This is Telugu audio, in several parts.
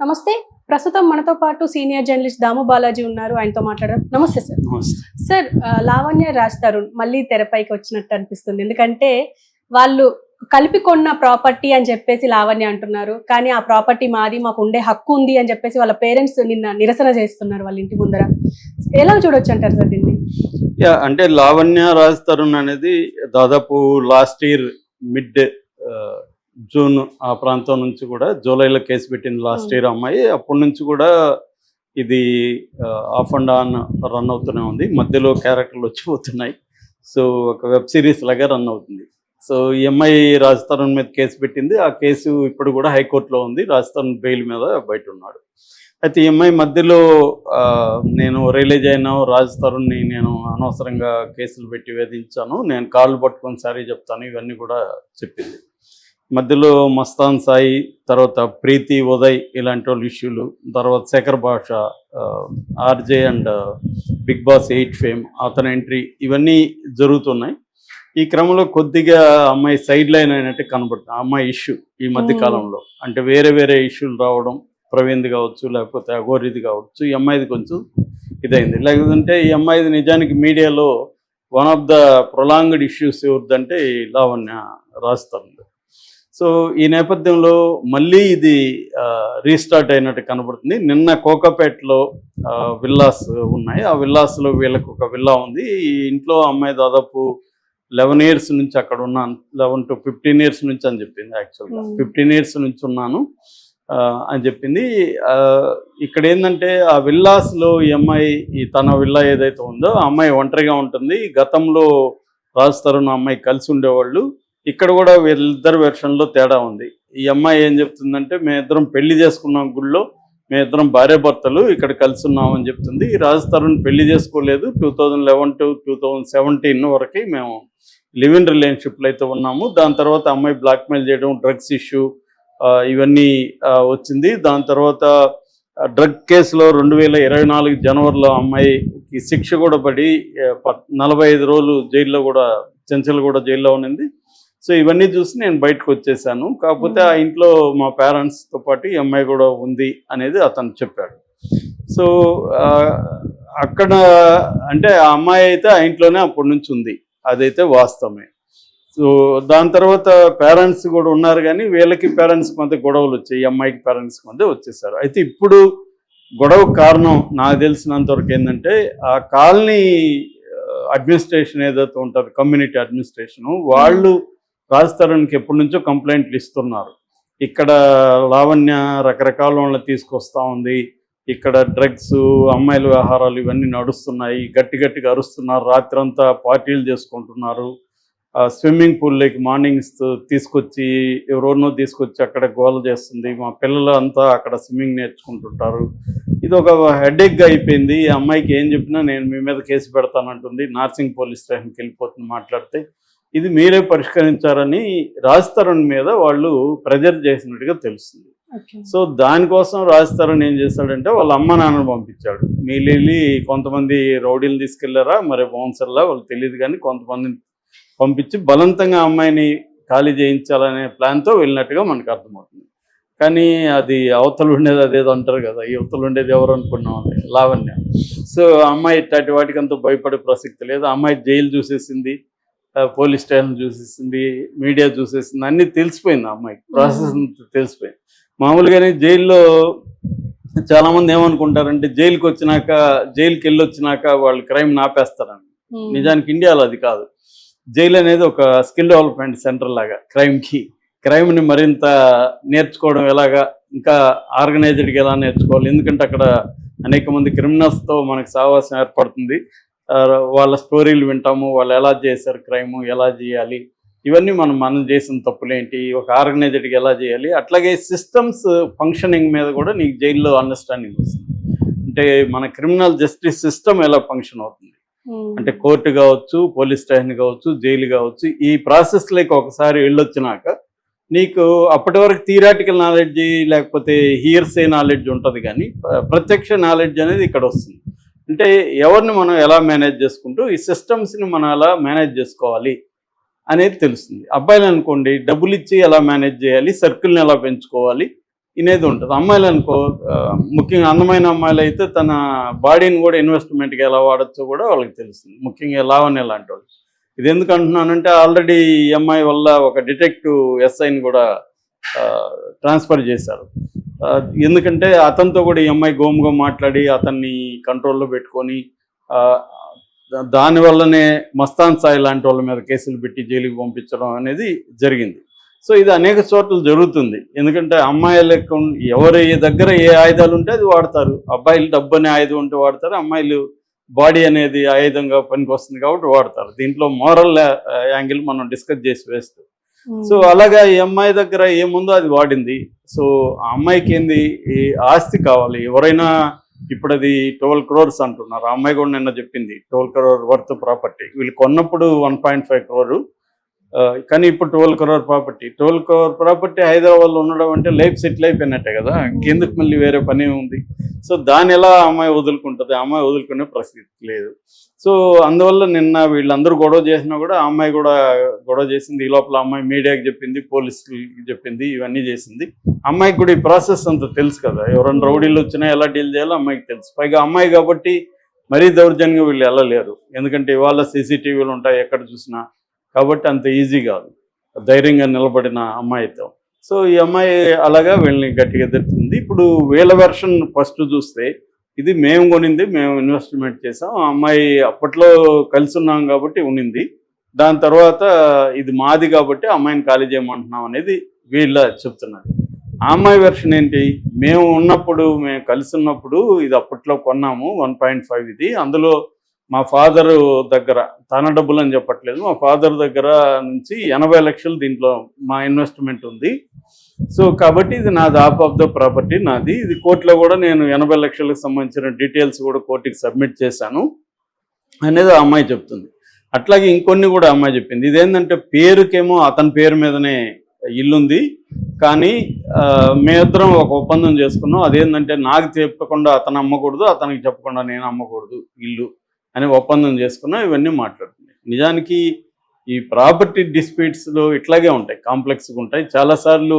నమస్తే. ప్రస్తుతం మనతో పాటు సీనియర్ జర్నలిస్ట్ దాము బాలాజీ ఉన్నారు. ఆయనతో మాట్లాడడం నమస్తే సార్. సార్ లావణ్య రాజ్ తరుణ్ మళ్ళీ తెరపైకి వచ్చినట్టు అనిపిస్తుంది. ఎందుకంటే వాళ్ళు కలిపి కొన్న ప్రాపర్టీ అని చెప్పేసి లావణ్య అంటున్నారు. కానీ ఆ ప్రాపర్టీ మాది మాకు ఉండే హక్కు ఉంది అని చెప్పేసి వాళ్ళ పేరెంట్స్ నిన్న నిరసన చేస్తున్నారు వాళ్ళ ఇంటి ముందర. ఎలా చూడొచ్చు అంటారు సార్ దీన్ని? అంటే లావణ్య రాజ్ తరుణ్ అనేది దాదాపు లాస్ట్ ఇయర్ మిడ్ జూన్ ఆ ప్రాంతం నుంచి కూడా జూలైలో కేసు పెట్టింది లాస్ట్ ఇయర్ అమ్మాయి. అప్పటి నుంచి కూడా ఇది ఆఫ్ అండ్ ఆన్ రన్ అవుతూనే ఉంది. మధ్యలో క్యారెక్టర్లు వచ్చిపోతున్నాయి. సో ఒక వెబ్ సిరీస్ లాగా రన్ అవుతుంది. సో ఈ అమ్మాయి రాజ్ తరుణ్ మీద కేసు పెట్టింది. ఆ కేసు ఇప్పుడు కూడా హైకోర్టులో ఉంది. రాజ్ తరుణ్ బెయిల్ మీద బయట ఉన్నాడు అయితే ఈ అమ్మాయి మధ్యలో నేను రిలీజ్ అయిన రాజ్ తరుణ్ని నేను అనవసరంగా కేసులు పెట్టి వేధించాను. నేను కాళ్ళు పట్టుకొని సారీ చెప్తాను. ఇవన్నీ కూడా చెప్పింది. మధ్యలో మస్తాన్ సాయి తర్వాత ప్రీతి ఉదయ్ ఇలాంటి వాళ్ళు ఇష్యూలు తర్వాత Shekhar Basha RJ and Bigg Boss eight fame అతని ఎంట్రీ ఇవన్నీ జరుగుతున్నాయి. ఈ క్రమంలో కొద్దిగా అమ్మాయి సైడ్ లైన్ అయినట్టు కనబడుతుంది అమ్మాయి ఇష్యూ ఈ మధ్య. కాలంలో. అంటే వేరే వేరే ఇష్యూలు రావడం ప్రవీణ్ది కావచ్చు లేకపోతే అఘోరిది కావచ్చు ఈ అమ్మాయిది కొంచెం ఇదైంది. లేకపోతే ఈ అమ్మాయిది నిజానికి మీడియాలో one of the prolonged issues ఎవరిదంటే ఈ లావణ్య రాస్తుంది సో ఈ నేపథ్యంలో మళ్ళీ ఇది రీస్టార్ట్ అయినట్టు కనబడుతుంది. నిన్న కోకాపేటలో విల్లాస్ ఉన్నాయి. ఆ విల్లాస్లో వీళ్ళకి ఒక విల్లా ఉంది. ఈ ఇంట్లో అమ్మాయి దాదాపు లెవెన్ ఇయర్స్ నుంచి అక్కడ ఉన్నాను. లెవెన్ టు ఫిఫ్టీన్ ఇయర్స్ నుంచి అని చెప్పింది యాక్చువల్గా. ఫిఫ్టీన్ ఇయర్స్ నుంచి ఉన్నాను అని చెప్పింది. ఇక్కడ ఏంటంటే ఆ విల్లాస్లో ఈ అమ్మాయి ఈ తన విల్లా ఏదైతే ఉందో ఆ అమ్మాయి ఒంటరిగా ఉంటుంది. గతంలో రాజ్ తరుణ్ అమ్మాయి కలిసి ఉండేవాళ్ళు. ఇక్కడ కూడా వీళ్ళిద్దరు వెర్షన్లో తేడా ఉంది. ఈ అమ్మాయి ఏం చెప్తుందంటే మేమిద్దరం పెళ్ళి చేసుకున్నాం గుళ్ళో మేమిద్దరం భార్యాభర్తలు ఇక్కడ కలిసి ఉన్నామని చెప్తుంది. ఈ రాజ్ తరుణ్ పెళ్ళి చేసుకోలేదు. Two thousand eleven to two thousand seventeen వరకు మేము లివ్ ఇన్ రిలేషన్షిప్లో అయితే ఉన్నాము. దాని తర్వాత అమ్మాయి బ్లాక్మెయిల్ చేయడం డ్రగ్స్ ఇష్యూ ఇవన్నీ వచ్చింది. దాని తర్వాత డ్రగ్ కేసులో రెండు వేల ఇరవై నాలుగు జనవరిలో అమ్మాయికి శిక్ష కూడా పడి ప- నలభై ఐదు రోజులు జైల్లో కూడా చెంచల్ కూడా జైల్లో ఉన్నింది. సో ఇవన్నీ చూసి నేను బయటకు వచ్చేసాను. కాకపోతే ఆ ఇంట్లో మా పేరెంట్స్తో పాటు ఈ అమ్మాయి కూడా ఉంది అనేది అతను చెప్పాడు. సో అక్కడ అంటే ఆ అమ్మాయి అయితే ఆ ఇంట్లోనే అప్పటి నుంచి ఉంది. అదైతే వాస్తవమే. సో దాని తర్వాత పేరెంట్స్ కూడా ఉన్నారు కానీ వీళ్ళకి పేరెంట్స్ మధ్య గొడవలు వచ్చాయి. ఈ అమ్మాయికి పేరెంట్స్ మధ్య వచ్చేసారు. అయితే ఇప్పుడు గొడవ కారణం నాకు తెలిసినంత వరకు ఏంటంటే ఆ కాలనీ అడ్మినిస్ట్రేషన్ ఏదైతే ఉంటుంది కమ్యూనిటీ అడ్మినిస్ట్రేషన్ వాళ్ళు రాజ్ ఎప్పటి నుంచో కంప్లైంట్లు ఇస్తున్నారు. ఇక్కడ లావణ్య రకరకాల వాళ్ళని తీసుకొస్తా ఉంది. ఇక్కడ డ్రగ్స్ అమ్మాయిల వ్యవహారాలు ఇవన్నీ నడుస్తున్నాయి. గట్టి గట్టిగా అరుస్తున్నారు. రాత్రంతా పార్టీలు చేసుకుంటున్నారు. స్విమ్మింగ్ పూల్లోకి మార్నింగ్స్ తీసుకొచ్చి ఎవరోనో తీసుకొచ్చి అక్కడ గోల చేస్తుంది. మా పిల్లలు అంతా అక్కడ స్విమ్మింగ్ నేర్చుకుంటుంటారు. ఇది ఒక హెడేక్గా అయిపోయింది. ఈ అమ్మాయికి ఏం చెప్పినా నేను మీ మీద కేసు పెడతానంటుంది. నార్సింగ్ పోలీస్ స్టేషన్కి వెళ్ళిపోతుంది మాట్లాడితే ఇది మీరే పరిష్కరించారని రాజ్ తరుణ్ మీద వాళ్ళు ప్రెజర్ చేసినట్టుగా తెలుస్తుంది. సో దానికోసం రాజ్ తరుణ్ ఏం చేశాడంటే వాళ్ళ అమ్మ నాన్నను పంపించాడు. మీరు వెళ్ళి కొంతమంది రౌడీలు తీసుకెళ్ళారా? మరి బౌన్సర్లా వాళ్ళు తెలియదు కానీ కొంతమందిని పంపించి బలవంతంగా అమ్మాయిని ఖాళీ చేయించాలనే ప్లాన్తో వెళ్ళినట్టుగా మనకు అర్థమవుతుంది. కానీ అది అవతలు ఉండేది అదేదో అంటారు కదా ఈ అవతలు ఉండేది ఎవరు అనుకున్నాం అని లావణ్య. సో అమ్మాయి ఇట్లాంటి వాటికి అంత భయపడే ప్రసక్తి లేదు. అమ్మాయి జైలు చూసేసింది. పోలీస్ స్టేషన్ చూసేసింది మీడియా చూసేసింది అన్నీ తెలిసిపోయింది అమ్మాయికి. ప్రాసెస్ తెలిసిపోయింది. మామూలుగానే జైల్లో చాలా మంది ఏమనుకుంటారంటే జైలుకి వచ్చినాక జైలుకి వెళ్ళి వచ్చినాక వాళ్ళు క్రైమ్ నాపేస్తారని. నిజానికి ఇండియాలో అది కాదు. జైలు అనేది ఒక స్కిల్ డెవలప్మెంట్ సెంటర్ లాగా క్రైమ్కి. క్రైమ్ని మరింత నేర్చుకోవడం ఎలాగా ఇంకా ఆర్గనైజ్డ్గా ఎలా నేర్చుకోవాలి? ఎందుకంటే అక్కడ అనేక మంది క్రిమినల్స్తో మనకు సావాసం ఏర్పడుతుంది. వాళ్ళ స్టోరీలు వింటాము వాళ్ళు ఎలా చేశారు క్రైమ్ ఎలా చేయాలి? ఇవన్నీ మనం మనం చేసిన తప్పులేంటి? ఒక ఆర్గనైజ్డ్గా ఎలా చేయాలి? అట్లాగే సిస్టమ్స్ ఫంక్షనింగ్ మీద కూడా నీకు జైల్లో అండర్స్టాండింగ్ వస్తుంది. అంటే మన క్రిమినల్ జస్టిస్ సిస్టమ్ ఎలా ఫంక్షన్ అవుతుంది? అంటే కోర్టు కావచ్చు పోలీస్ స్టేషన్ కావచ్చు జైలు కావచ్చు ఈ ప్రాసెస్లోకి ఒకసారి వెళ్ళొచ్చినాక నీకు అప్పటి వరకు థియరాటికల్ నాలెడ్జ్ లేకపోతే హియర్సే నాలెడ్జ్ ఉంటుంది కానీ ప్ర- ప్రత్యక్ష నాలెడ్జ్ అనేది ఇక్కడ వస్తుంది. అంటే ఎవరిని మనం ఎలా మేనేజ్ చేసుకుంటూ ఈ సిస్టమ్స్ని మనం ఎలా మేనేజ్ చేసుకోవాలి అనేది తెలుస్తుంది. అబ్బాయిలు అనుకోండి డబ్బులు ఇచ్చి ఎలా మేనేజ్ చేయాలి సర్కిల్ని ఎలా పెంచుకోవాలి ఇనేది ఉంటుంది. అమ్మాయిలు అనుకో ముఖ్యంగా అందమైన అమ్మాయిలు అయితే తన బాడీని కూడా ఇన్వెస్ట్మెంట్కి ఎలా వాడచ్చో కూడా వాళ్ళకి తెలుస్తుంది. ముఖ్యంగా లావణ్య లాంటి వాళ్ళు. ఇది ఎందుకు అంటున్నానంటే ఆల్రెడీ ఈ అమ్మాయి వల్ల ఒక డిటెక్టివ్ ఎస్ఐని కూడా ట్రాన్స్ఫర్ చేశారు. ఎందుకంటే అతనితో కూడా ఈ అమ్మాయి గోముగా మాట్లాడి అతన్ని కంట్రోల్లో పెట్టుకొని దానివల్లనే మస్తాన్ సాయి లాంటి వాళ్ళ మీద కేసులు పెట్టి జైలుకి పంపించడం అనేది జరిగింది. సో ఇది అనేక చోట్ల జరుగుతుంది. ఎందుకంటే అమ్మాయిలకు ఉన్- ఎవరి దగ్గర ఏ ఆయుధాలు ఉంటే అది వాడతారు. అబ్బాయిలు డబ్బు అనే ఆయుధం ఉంటే వాడతారు. అమ్మాయిలు బాడీ అనేది ఆయుధంగా పనికి వస్తుంది కాబట్టి వాడతారు. దీంట్లో మోరల్ యాంగిల్ మనం డిస్కస్ చేసి వేస్తూ సో అలాగా ఈ అమ్మాయి దగ్గర ఏముందో అది వాడింది. సో ఆ అమ్మాయికి ఏంది? ఈ ఆస్తి కావాలి. ఎవరైనా ఇప్పుడు అది ట్వెల్వ్ క్రోర్స్ అంటున్నారు. ఆ అమ్మాయి కూడా నిన్న చెప్పింది ట్వెల్వ్ క్రోర్ వర్త్ ప్రాపర్టీ. వీళ్ళు కొన్నప్పుడు వన్ పాయింట్ ఫైవ్ క్రోరు. కానీ ఇప్పుడు twelve crore property. Twelve crore property హైదరాబాద్లో ఉండడం అంటే లైఫ్ సెటిల్ అయిపోయినట్టే కదా? ఇంకెందుకు మళ్ళీ వేరే పని ఉంది? సో దాని ఎలా అమ్మాయి వదులుకుంటుంది? అమ్మాయి వదులుకునే పరిస్థితి లేదు. సో అందువల్ల నిన్న వీళ్ళందరూ గొడవ చేసినా కూడా ఆ అమ్మాయి కూడా గొడవ చేసింది. ఈ లోపల అమ్మాయి మీడియాకి చెప్పింది పోలీసులకి చెప్పింది ఇవన్నీ చేసింది. అమ్మాయికి కూడా ఈ ప్రాసెస్ అంతా తెలుసు కదా? ఎవరైనా రౌడీలు వచ్చినా ఎలా డీల్ చేయాలో అమ్మాయికి తెలుసు. పైగా అమ్మాయి కాబట్టి మరీ దౌర్జన్యంగా వీళ్ళు వెళ్ళలేరు. ఎందుకంటే ఇవాళ సీసీటీవీలు ఉంటాయి ఎక్కడ చూసినా. కాబట్టి అంత ఈజీ కాదు. ధైర్యంగా నిలబడిన అమ్మాయితో. సో ఈ అమ్మాయి అలాగా వీళ్ళని గట్టిగా ఎదుర్కొంది. ఇప్పుడు వీళ్ళ వెర్షన్ ఫస్ట్ చూస్తే ఇది మేము కొనింది మేము ఇన్వెస్ట్మెంట్ చేసాం. ఆ అమ్మాయి అప్పట్లో కలిసి ఉన్నాం కాబట్టి ఉనింది. దాని తర్వాత ఇది మాది కాబట్టి అమ్మాయిని ఖాళీ చేయమంటున్నాం అనేది వీళ్ళ చెప్తున్నారు. ఆ అమ్మాయి వెర్షన్ ఏంటి? మేము ఉన్నప్పుడు మేము కలిసి ఉన్నప్పుడు ఇది అప్పట్లో కొన్నాము వన్ పాయింట్ ఫైవ్ ఇది. అందులో మా ఫాదరు దగ్గర తన డబ్బులు అని చెప్పట్లేదు మా ఫాదర్ దగ్గర నుంచి ఎనభై లక్షలు దీంట్లో మా ఇన్వెస్ట్మెంట్ ఉంది. సో కాబట్టి ఇది నాది ఆఫ్ ఆఫ్ ద ప్రాపర్టీ నాది. ఇది కోర్టులో కూడా నేను ఎనభై లక్షలకు సంబంధించిన డీటెయిల్స్ కూడా కోర్టుకి సబ్మిట్ చేశాను అనేది ఆ అమ్మాయి చెప్తుంది. అట్లాగే ఇంకొన్ని కూడా అమ్మాయి చెప్పింది. ఇదేంటంటే పేరుకేమో అతని పేరు మీదనే ఇల్లుంది. కానీ ఆ, మేమిద్దరం ఒక ఒప్పందం చేసుకున్నాం. అదేంటంటే నాకు చెప్పకుండా అతను అమ్మకూడదు అతనికి చెప్పకుండా నేను అమ్మకూడదు ఇల్లు. అని ఒప్పందం చేసుకున్నాం ఇవన్నీ మాట్లాడుతున్నాయి. నిజానికి ఈ ప్రాపర్టీ డిస్ప్యూట్స్లో ఇట్లాగే ఉంటాయి కాంప్లెక్స్గా ఉంటాయి. చాలాసార్లు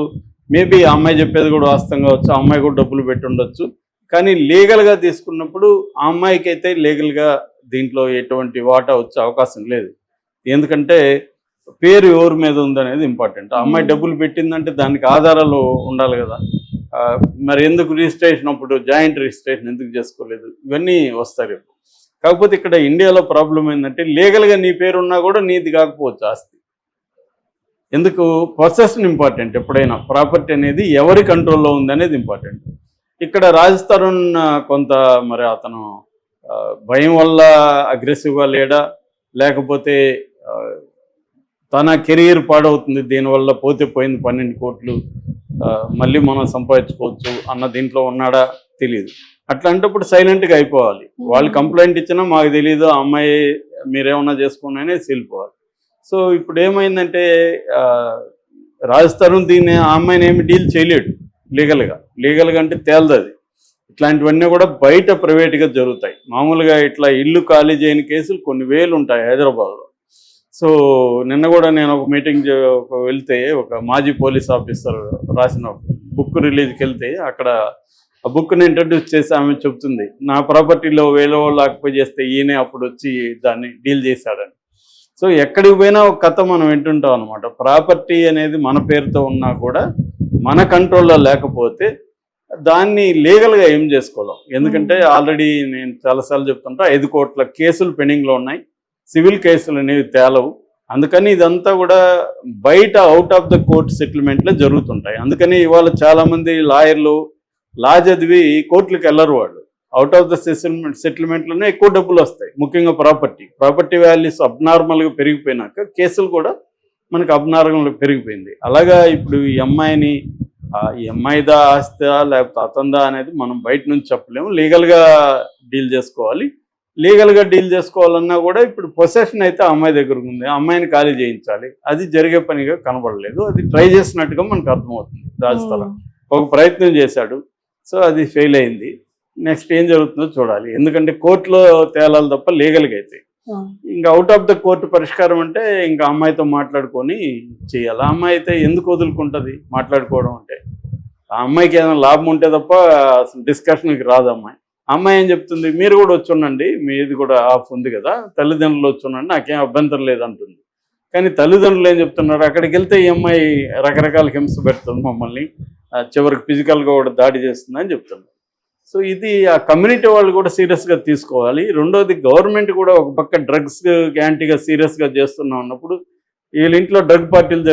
మేబీ ఆ అమ్మాయి చెప్పేది కూడా వాస్తవం కావచ్చు ఆ అమ్మాయి కూడా డబ్బులు పెట్టి ఉండొచ్చు. కానీ లీగల్గా తీసుకున్నప్పుడు ఆ అమ్మాయికి అయితే లీగల్గా దీంట్లో ఎటువంటి వాటా వచ్చే అవకాశం లేదు. ఎందుకంటే పేరు ఎవరి మీద ఉందనేది ఇంపార్టెంట్. ఆ అమ్మాయి. డబ్బులు పెట్టిందంటే దానికి ఆధారాలు ఉండాలి కదా. మరి ఎందుకు రిజిస్ట్రేషన్ అప్పుడు జాయింట్ రిజిస్ట్రేషన్ ఎందుకు చేసుకోలేదు? ఇవన్నీ వస్తాయి రేపు కాకపోతే ఇక్కడ ఇండియాలో ప్రాబ్లం ఏంటంటే లీగల్గా నీ పేరు ఉన్నా కూడా నీది కాకపోవచ్చు ఆస్తి. ఎందుకు? పొసెషన్ ఇంపార్టెంట్ ఎప్పుడైనా. ప్రాపర్టీ అనేది ఎవరి కంట్రోల్లో ఉంది అనేది ఇంపార్టెంట్ ఇక్కడ రాజస్థాన్ కొంత మరి అతను భయం వల్ల అగ్రెసివ్గా లేడా? లేకపోతే తన కెరీర్ పాడవుతుంది దీనివల్ల పోతే పోయింది పన్నెండు కోట్లు మళ్ళీ మనం సంపాదించుకోవచ్చు అన్న దీంట్లో ఉన్నాడా? తెలియదు అట్లాంటప్పుడు సైలెంట్గా అయిపోవాలి. వాళ్ళు కంప్లైంట్ ఇచ్చినా మాకు తెలియదు ఆ అమ్మాయి మీరేమన్నా చేసుకోండి అనేది వెళ్ళిపోవాలి. సో ఇప్పుడు ఏమైందంటే ఆ, రాజ్ తరుణ్ దీన్ని ఆ అమ్మాయిని ఏమి డీల్ చేయలేడు లీగల్గా లీగల్గా అంటే తేలదు అది. ఇట్లాంటివన్నీ కూడా బయట ప్రైవేట్గా జరుగుతాయి. మామూలుగా ఇట్లా ఇల్లు ఖాళీ చేయని కేసులు కొన్ని వేలు ఉంటాయి హైదరాబాద్లో. సో నిన్న కూడా నేను ఒక మీటింగ్ వెళ్తే ఒక మాజీ పోలీస్ ఆఫీసర్ రాసిన బుక్ రిలీజ్కి వెళ్తే అక్కడ ఆ బుక్ని ఇంట్రడ్యూస్ చేసి ఆమె చెప్తుంది నా ప్రాపర్టీలో వాళ్ళు ఆక్యుపై చేస్తే ఈయనే అప్పుడు వచ్చి దాన్ని డీల్ చేశాడని. సో ఎక్కడికి పోయినా ఒక కథ మనం వింటుంటాం అనమాట ప్రాపర్టీ అనేది మన పేరుతో ఉన్నా కూడా మన కంట్రోల్లో లేకపోతే దాన్ని లీగల్గా ఏం చేసుకోలేం. ఎందుకంటే ఆల్రెడీ నేను చాలాసార్లు చెప్తుంటా ఐదు కోట్ల కేసులు పెండింగ్లో ఉన్నాయి. సివిల్ కేసులు అనేవి తేలవు. అందుకని ఇదంతా కూడా బయట అవుట్ ఆఫ్ ద కోర్ట్ సెటిల్మెంట్లో జరుగుతుంటాయి. అందుకని ఇవాళ చాలామంది లాయర్లు లా చదివి కోర్టులకు వెళ్ళరు వాళ్ళు. అవుట్ ఆఫ్ ద సెటిల్మెంట్ సెటిల్మెంట్లోనే ఎక్కువ డబ్బులు వస్తాయి. ముఖ్యంగా ప్రాపర్టీ ప్రాపర్టీ వాల్యూస్ అబ్నార్మల్గా పెరిగిపోయినాక కేసులు కూడా మనకు అబ్నార్మల్గా పెరిగిపోయింది. అలాగా ఇప్పుడు ఈ అమ్మాయిని ఈ అమ్మాయిదా ఆస్తా లేకపోతే అతందా అనేది మనం బయట నుంచి చెప్పలేము. లీగల్గా డీల్ చేసుకోవాలి. లీగల్గా డీల్ చేసుకోవాలన్నా కూడా ఇప్పుడు పొసెషన్ అయితే అమ్మాయి దగ్గర ఉంది. ఆ అమ్మాయిని ఖాళీ చేయించాలి. అది జరిగే పనిగా కనబడలేదు. అది ట్రై చేసినట్టుగా మనకు అర్థమవుతుంది. రాజస్థాన్ ఒక ప్రయత్నం చేశాడు. సో అది ఫెయిల్ అయింది. నెక్స్ట్ ఏం జరుగుతుందో చూడాలి. ఎందుకంటే కోర్టులో తేలాలి తప్ప లీగల్గా అయితే. ఇంకా అవుట్ ఆఫ్ ద కోర్టు పరిష్కారం అంటే ఇంకా అమ్మాయితో మాట్లాడుకొని చేయాలి. ఆ అమ్మాయి అయితే ఎందుకు వదులుకుంటుంది మాట్లాడుకోవడం అంటే? ఆ అమ్మాయికి ఏదైనా లాభం ఉంటే తప్ప అసలు డిస్కషన్కి రాదు అమ్మాయి. అమ్మాయి ఏం చెప్తుంది? మీరు కూడా వచ్చి ఉండండి. మీది కూడా ఆఫ్ ఉంది కదా. తల్లిదండ్రులు వచ్చి ఉండండి. నాకేం అభ్యంతరం లేదంటుంది. కానీ తల్లిదండ్రులు ఏం చెప్తున్నారు? అక్కడికి వెళ్తే ఈ అమ్మాయి రకరకాల హింస పెడుతుంది మమ్మల్ని. చివరికి ఫిజికల్గా కూడా దాడి చేస్తుందని చెప్తున్నారు సో ఇది ఆ కమ్యూనిటీ వాళ్ళు కూడా సీరియస్గా తీసుకోవాలి. రెండోది గవర్నమెంట్ కూడా ఒక పక్క డ్రగ్స్ యాంటీగా సీరియస్గా చేస్తున్నా ఉన్నప్పుడు వీళ్ళ ఇంట్లో డ్రగ్ పార్టీలు